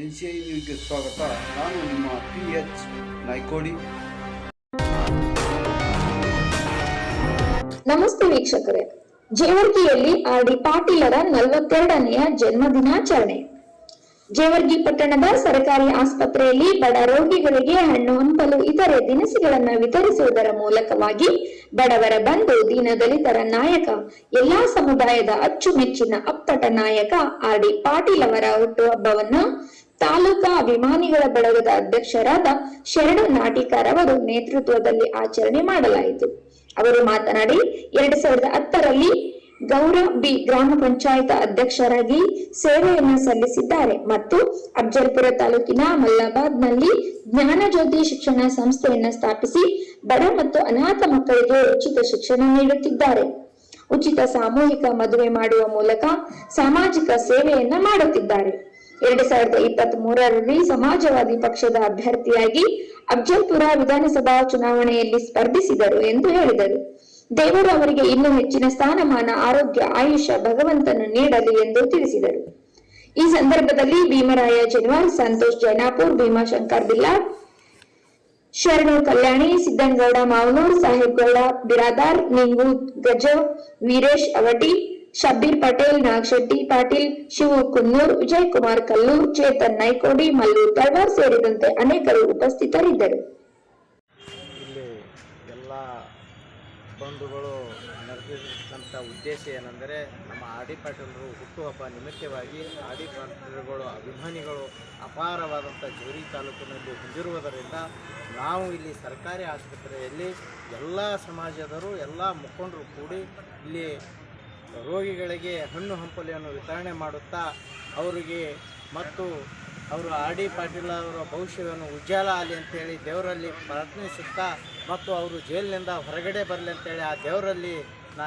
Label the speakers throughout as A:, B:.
A: N C ಸ್ವಾಗತ. ನಾನು ನಿಮ್ಮ ಪಿ ಎಚ್ ನಾಯ್ಕೋಡಿ.
B: ನಮಸ್ತೆ ವೀಕ್ಷಕರೇ. ಜೇವರ್ಗಿಯಲ್ಲಿ ಆರ್ ಡಿ ಪಾಟೀಲರ ನಲವತ್ತೆರಡನೆಯ ಜನ್ಮ ದಿನಾಚರಣೆ ಜೇವರ್ಗಿ ಪಟ್ಟಣದ ಸರ್ಕಾರಿ ಆಸ್ಪತ್ರೆಯಲ್ಲಿ ಬಡ ರೋಗಿಗಳಿಗೆ ಹಣ್ಣು, ಹಂಪಲು, ಇತರೆ ದಿನಸಿಗಳನ್ನು ವಿತರಿಸುವುದರ ಮೂಲಕವಾಗಿ ಬಡವರ ಬಂಧು, ದೀನದಲಿತರ ನಾಯಕ, ಎಲ್ಲಾ ಸಮುದಾಯದ ಅಚ್ಚುಮೆಚ್ಚಿನ ಅಪ್ಪಟ ನಾಯಕ ಆರ್ ಡಿ ಪಾಟೀಲ್ ಅವರ ಹುಟ್ಟುಹಬ್ಬವನ್ನು ತಾಲೂಕಾ ಅಭಿಮಾನಿಗಳ ಬಳಗದ ಅಧ್ಯಕ್ಷರಾದ ಶರಣ ನಾಟಿಕಾರ್ ಅವರು ನೇತೃತ್ವದಲ್ಲಿ ಆಚರಣೆ ಮಾಡಲಾಯಿತು. ಅವರು ಮಾತನಾಡಿ, ಎರಡ್ ಸಾವಿರದ ಹತ್ತರಲ್ಲಿ ಗೌರ ಬಿ ಗ್ರಾಮ ಪಂಚಾಯತ್ ಅಧ್ಯಕ್ಷರಾಗಿ ಸೇವೆಯನ್ನು ಸಲ್ಲಿಸಿದ್ದಾರೆ ಮತ್ತು ಅಫ್ಜಲ್ಪುರ ತಾಲೂಕಿನ ಮಲ್ಲಾಬಾದ್ನಲ್ಲಿ ಜ್ಞಾನಜ್ಯೋತಿ ಶಿಕ್ಷಣ ಸಂಸ್ಥೆಯನ್ನು ಸ್ಥಾಪಿಸಿ ಬಡ ಮತ್ತು ಅನಾಥ ಮಕ್ಕಳಿಗೆ ಉಚಿತ ಶಿಕ್ಷಣ ನೀಡುತ್ತಿದ್ದಾರೆ. ಉಚಿತ ಸಾಮೂಹಿಕ ಮದುವೆ ಮಾಡುವ ಮೂಲಕ ಸಾಮಾಜಿಕ ಸೇವೆಯನ್ನ ಮಾಡುತ್ತಿದ್ದಾರೆ. ಎರಡ್ ಸಾವಿರದ ಇಪ್ಪತ್ತ್ ಮೂರರಲ್ಲಿ ಸಮಾಜವಾದಿ ಪಕ್ಷದ ಅಭ್ಯರ್ಥಿಯಾಗಿ ಅಫ್ಜಲ್ಪುರ ವಿಧಾನಸಭಾ ಚುನಾವಣೆಯಲ್ಲಿ ಸ್ಪರ್ಧಿಸಿದರು ಎಂದು ಹೇಳಿದರು. ದೇವರು ಅವರಿಗೆ ಇನ್ನೂ ಹೆಚ್ಚಿನ ಸ್ಥಾನಮಾನ, ಆರೋಗ್ಯ ಆಯುಷ ಭಗವಂತನು ನೀಡಲಿ ಎಂದು ತಿಳಿಸಿದರು. ಈ ಸಂದರ್ಭದಲ್ಲಿ ಭೀಮರಾಯ ಜನ್ವಾಲ್, ಸಂತೋಷ್ ಜೈನಾಪುರ್ ಭೀಮಾಶಂಕರ್ ಬಿಲ್ಲಾರ್ ಶರಣು ಕಲ್ಯಾಣಿ ಸಿದ್ದನಗೌಡ ಮಾವನೂರ್ ಸಾಹೇಬ್ ಗೌಡ ಬಿರಾದಾರ್, ನಿಂಗು ಗಜ, ವೀರೇಶ್ ಅವಟಿ ಶಬ್ಬೀರ್ ಪಟೇಲ್ ನಾಗಶೆಟ್ಟಿ ಪಾಟೀಲ್ ಶಿವು ಕುನ್ನೂರ್ ವಿಜಯ್ ಕುಮಾರ್ ಕಲ್ಲೂರ್ ಚೇತನ್ ನೈಕೋಡಿ ಮಲ್ಲೂರ್ ತಳ್ವಾರ್ ಸೇರಿದಂತೆ ಅನೇಕರು ಉಪಸ್ಥಿತರಿದ್ದರು.
C: ಇಲ್ಲಿ ಎಲ್ಲ ಬಂಧುಗಳು ನಡೆದಿರ್ತಕ್ಕಂಥ ಉದ್ದೇಶ ಏನೆಂದರೆ ನಮ್ಮ ಆಡಿ ಪಾಟೀಲರು ಹುಟ್ಟುಹಬ್ಬ ನಿಮಿತ್ತವಾಗಿ ಆಡಿ ಪಾಟೀಲ್ಗಳು ಅಭಿಮಾನಿಗಳು ಅಪಾರವಾದಂಥ ಜೋರಿ ತಾಲೂಕಿನಲ್ಲಿ ಹೊಂದಿರುವುದರಿಂದ ನಾವು ಇಲ್ಲಿ ಸರ್ಕಾರಿ ಆಸ್ಪತ್ರೆಯಲ್ಲಿ ಎಲ್ಲ ಸಮಾಜದವರು, ಎಲ್ಲ ಮುಖಂಡರು ಕೂಡಿ ಇಲ್ಲಿ ರೋಗಿಗಳಿಗೆ ಹಣ್ಣು ಹಂಪಲೆಯನ್ನು ವಿತರಣೆ ಮಾಡುತ್ತಾ, ಅವರಿಗೆ ಮತ್ತು ಅವರು ಆರ್ ಡಿ ಪಾಟೀಲ್ ಅವರ ಭವಿಷ್ಯವನ್ನು ಉಜ್ಜಾಲ ಆಗಲಿ ಅಂತೇಳಿ ದೇವರಲ್ಲಿ ಪ್ರಾರ್ಥನಿಸುತ್ತಾ ಮತ್ತು ಅವರು ಜೈಲಿನಿಂದ ಹೊರಗಡೆ ಬರಲಿ ಅಂತೇಳಿ ಆ ದೇವರಲ್ಲಿ ನಾ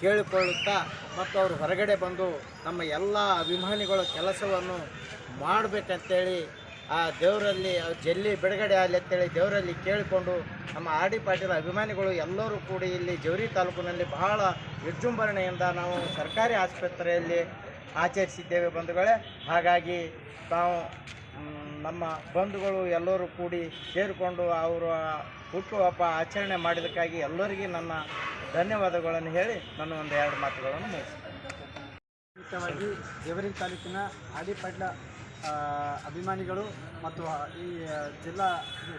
C: ಕೇಳಿಕೊಳ್ಳುತ್ತಾ ಮತ್ತು ಅವರು ಹೊರಗಡೆ ಬಂದು ನಮ್ಮ ಎಲ್ಲ ಅಭಿಮಾನಿಗಳ ಕೆಲಸವನ್ನು ಮಾಡಬೇಕಂತೇಳಿ ಆ ದೇವರಲ್ಲಿ ಜಲ್ಲಿ ಬಿಡುಗಡೆ ಆಗಲಿ ಅಂತೇಳಿ ದೇವರಲ್ಲಿ ಕೇಳಿಕೊಂಡು ನಮ್ಮ ಆರ್ ಡಿ ಪಾಟೀಲ್ ಅಭಿಮಾನಿಗಳು ಎಲ್ಲರೂ ಕೂಡಿ ಇಲ್ಲಿ ಜವರಿ ತಾಲೂಕಿನಲ್ಲಿ ಬಹಳ ವಿಜೃಂಭಣೆಯಿಂದ ನಾವು ಸರ್ಕಾರಿ ಆಸ್ಪತ್ರೆಯಲ್ಲಿ ಆಚರಿಸಿದ್ದೇವೆ ಬಂಧುಗಳೇ. ಹಾಗಾಗಿ ನಾವು ನಮ್ಮ ಬಂಧುಗಳು ಎಲ್ಲರೂ ಕೂಡಿ ಸೇರಿಕೊಂಡು ಅವರ ಹುಟ್ಟುಹಬ್ಬ ಆಚರಣೆ ಮಾಡಿದ್ದಕ್ಕಾಗಿ ಎಲ್ಲರಿಗೂ ನನ್ನ ಧನ್ಯವಾದಗಳನ್ನು ಹೇಳಿ ನಾನು ಒಂದು ಎರಡು ಮಾತುಗಳನ್ನು ಮುಗಿಸ್ತೇನೆ.
D: ಮುಖ್ಯವಾಗಿ ಜವರಿ ತಾಲೂಕಿನ ಆಡಿಪಾಟ್ಲ ಆ, ಅಭಿಮಾನಿಗಳು ಮತ್ತು ಈ ಜಿಲ್ಲಾ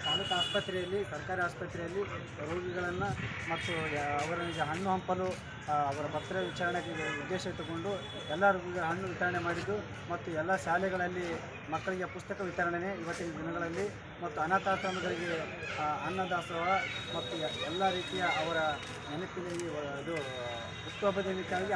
D: ತಾಲೂಕು ಆಸ್ಪತ್ರೆಯಲ್ಲಿ, ಸರ್ಕಾರಿ ಆಸ್ಪತ್ರೆಯಲ್ಲಿ ರೋಗಿಗಳನ್ನು ಮತ್ತು ಅವರಿಗೆ ಹಣ್ಣು ಹಂಪಲು ಅವರ ಭಕ್ತರ ವಿಚಾರಣೆಗೆ ಉದ್ದೇಶ ಇಟ್ಟುಕೊಂಡು ಎಲ್ಲ ರೋಗಿಗಳ ಹಣ್ಣು ವಿತರಣೆ ಮಾಡಿದ್ದು ಮತ್ತು ಎಲ್ಲ ಶಾಲೆಗಳಲ್ಲಿ ಮಕ್ಕಳಿಗೆ ಪುಸ್ತಕ ವಿತರಣೆ ಇವತ್ತಿನ ದಿನಗಳಲ್ಲಿ ಮತ್ತು ಅನಾಥಾಶ್ರಮಗಳಿಗೆ ಅನ್ನದಾಸೋಹ ಮತ್ತು ಎಲ್ಲ ರೀತಿಯ ಅವರ ನೆನಪಿನಲ್ಲಿ ಇದು ಹುಟ್ಟುಹಬ್ಬದ ನಿಮಿತ್ತವಾಗಿ